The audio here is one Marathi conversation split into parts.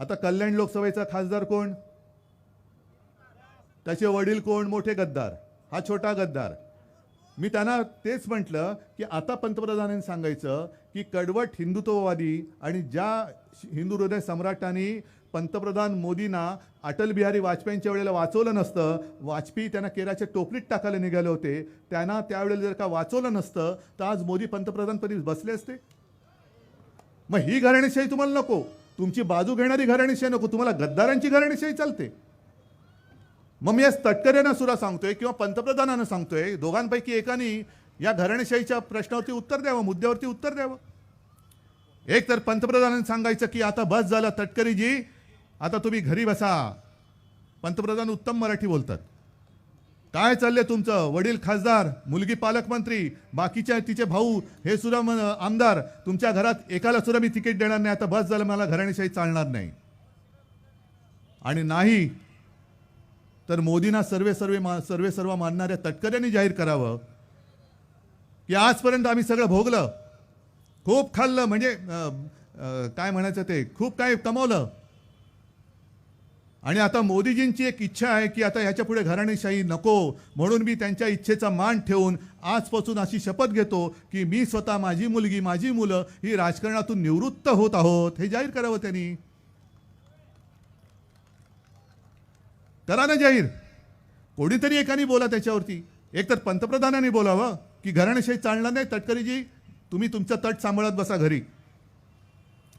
आता कल्याण लोकसभेचा खासदार कोण? त्याचे वडील कोण? मोठे गद्दार. हा छोटा गद्दार. मी त्यांना तेच म्हटलं की आता पंतप्रधानांनी सांगायचं की कडवट हिंदुत्ववादी आणि ज्या हिंदू हृदय सम्राटांनी पंतप्रधान मोदींना अटल बिहारी वाजपेयींच्या वेळेला वाचवलं नसतं वाजपेयी त्यांना केराच्या टोपलीत टाकायला निघाले होते त्यांना त्यावेळेला जर का वाचवलं नसतं तर आज मोदी पंतप्रधानपदी बसले असते? मग ही घराणेशाही तुम्हाला नको. तुमची बाजू घेणारी घराणीशाही नको तुम्हाला गद्दारांची घराणीशाही चालते. मग मी आज तटकऱ्यांना सुद्धा सांगतोय किंवा पंतप्रधानांना सांगतोय दोघांपैकी एकाने या घराणेशाहीच्या प्रश्नावरती उत्तर द्यावं मुद्द्यावरती उत्तर द्यावं. एक तर पंतप्रधानांनी सांगायचं की आता बस झालं तटकरीजी आता तुम्ही घरी बसा. पंतप्रधान उत्तम मराठी बोलतात. काय चाललंय तुमचं? वडील खासदार मुलगी पालकमंत्री बाकीच्या तिचे भाऊ हे सुद्धा मन- आमदार तुमच्या घरात एकाला सुद्धा मी तिकीट देणार नाही. आता बस झालं मला घराणेशाही चालणार नाही. आणि नाही तर मोदींना सर्वे सर्वे मा सर्वे सर्व मानणाऱ्या तटकऱ्यांनी जाहीर करावं. की आजपर्यंत आम्ही सगळं भोगलं. खूप खाल्लं म्हणजे काय म्हणायचं ते? खूप काय कमावलं. आणि आता मोदीजींची एक इच्छा आहे की आता ह्याच्या पुढे घराणेशाही नको म्हणून मी त्यांच्या इच्छेचा मान ठेवून आजपासून अशी शपथ घेतो की मी स्वतः माझी मुलगी माझी मुलं ही राजकारणातून निवृत्त होत आहोत. हे जाहीर करावं त्यांनी. करा ना जाहीर. कोणीतरी एकाने बोला त्याच्यावरती. एक तर पंतप्रधानांनी बोलावं की घराणेशाही चालणार नाही. तटकरीजी तुम्ही तुमचं तट सांभाळत बसा घरी.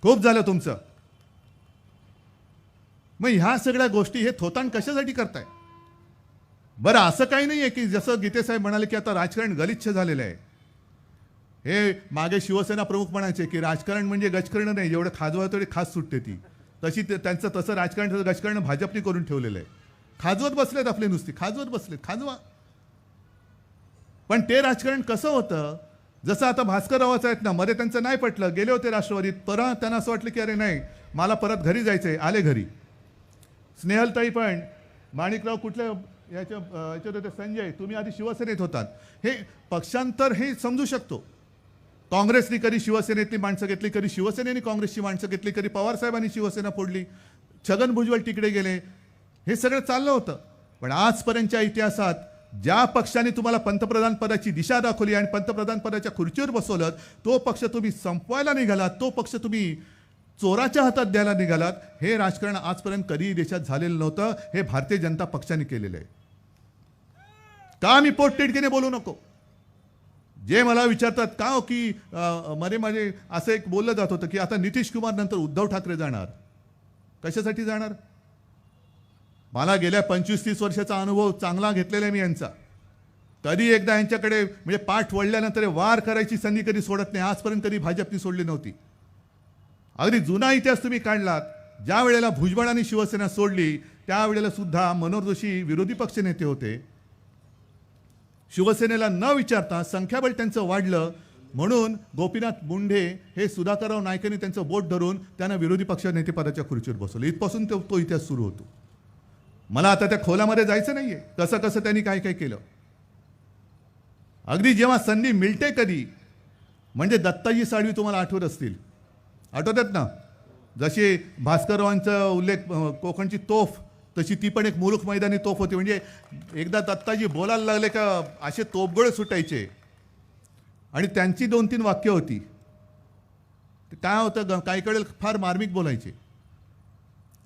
खूप झालं तुमचं. मग ह्या सगळ्या गोष्टी हे थोतान कशासाठी करताय? बरं असं काही नाही आहे की जसं गीतेसाहेब म्हणाले की आता राजकारण गलिच्छ झालेलं आहे. हे मागे शिवसेना प्रमुख म्हणायचे की राजकारण म्हणजे गजकरणं नाही जेवढं खाजवा तेवढी खास सुटते ती. तशी ते- त्यांचं तसं राजकारण तसं गजकरण भाजपने करून ठेवलेलं आहे. खाजवत बसलेत आपले नुसती खाजवत बसलेत खाजवा. पण ते राजकारण कसं होतं? जसं आता भास्कररावाचं आहेत ना मध्ये त्यांचं नाही पटलं. गेले होते राष्ट्रवादीत परत त्यांना असं वाटलं की अरे नाही मला परत घरी जायचं आहे आले घरी. स्नेहलताई पण माणिकराव कुठल्या याच्या याच्यात होते? संजय तुम्ही आधी शिवसेनेत होतात. हे पक्षांतर हे समजू शकतो. काँग्रेसने कधी शिवसेनेतली माणसं घेतली कधी शिवसेनेने काँग्रेसची माणसं घेतली कधी पवारसाहेबांनी शिवसेना फोडली छगन भुजबळ तिकडे गेले हे सगळं चाललं होतं. पण आजपर्यंतच्या इतिहासात ज्या पक्षाने तुम्हाला पंतप्रधान पदाची दिशा दाखवली आणि पंतप्रधान पदाच्या खुर्चीवर बसवलं तो पक्ष तुम्ही संपवायला निघालात तो पक्ष तुम्ही चोराच्या हातात द्यायला निघालात हे राजकारण आजपर्यंत कधीही देशात झालेलं नव्हतं हे भारतीय जनता पक्षाने केलेलं आहे. का मी पोटतिडकीने बोलू नको? जे मला विचारतात का हो की मध्ये माझे असं एक बोललं जात होतं की आता नितीश कुमार नंतर उद्धव ठाकरे जाणार? कशासाठी जाणार? मला गेल्या पंचवीस तीस वर्षाचा अनुभव चांगला घेतलेला आहे मी यांचा. कधी एकदा यांच्याकडे म्हणजे पाठ वळल्यानंतर वार करायची संधी कधी सोडत नाही आजपर्यंत कधी भाजपनी सोडली नव्हती. अगदी जुना इतिहास तुम्ही काढलात. ज्या वेळेला भुजबळांनी शिवसेना सोडली त्यावेळेला सुद्धा मनोहर जोशी विरोधी पक्षनेते होते. शिवसेनेला न विचारता संख्याबळ त्यांचं वाढलं. म्हणून गोपीनाथ मुंडे हे सुधाकरराव नायकांनी त्यांचं बोट धरून त्यांना विरोधी पक्ष नेतेपदाच्या खुर्चीवर बसवलं. इथपासून तो तो इतिहास सुरू होतो. मला आता त्या खोलामध्ये जायचं नाही आहे कसं कसं त्यांनी काय काय केलं? अगदी जेव्हा संधी मिळते कधी म्हणजे दत्ताजी साळवी तुम्हाला आठवत असतील. आठवतात ना? जशी भास्कररावांचा उल्लेख कोकणची तोफ तशी ती पण एक मुलुख मैदानी तोफ होती. म्हणजे एकदा दत्ताजी बोलायला लागले का असे तोफगोळे सुटायचे. आणि त्यांची दोन तीन वाक्य होती. काय होतं ग- काही कडेल फार मार्मिक बोलायचे.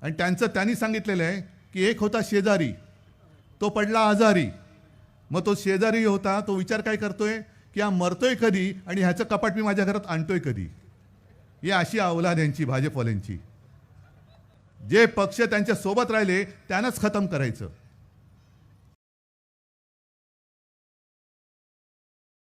आणि त्यांचं त्यांनी सांगितलेलं आहे की एक होता शेजारी तो पडला आजारी. मग तो शेजारी होता तो विचार काय करतोय? की हा मरतोय कधी आणि ह्याचं कपाट मी माझ्या घरात आणतोय कधी. ही अशी अवलाद यांची भाजपवाल्यांची. जे पक्ष त्यांच्यासोबत राहिले त्यांनाच खतम करायचं.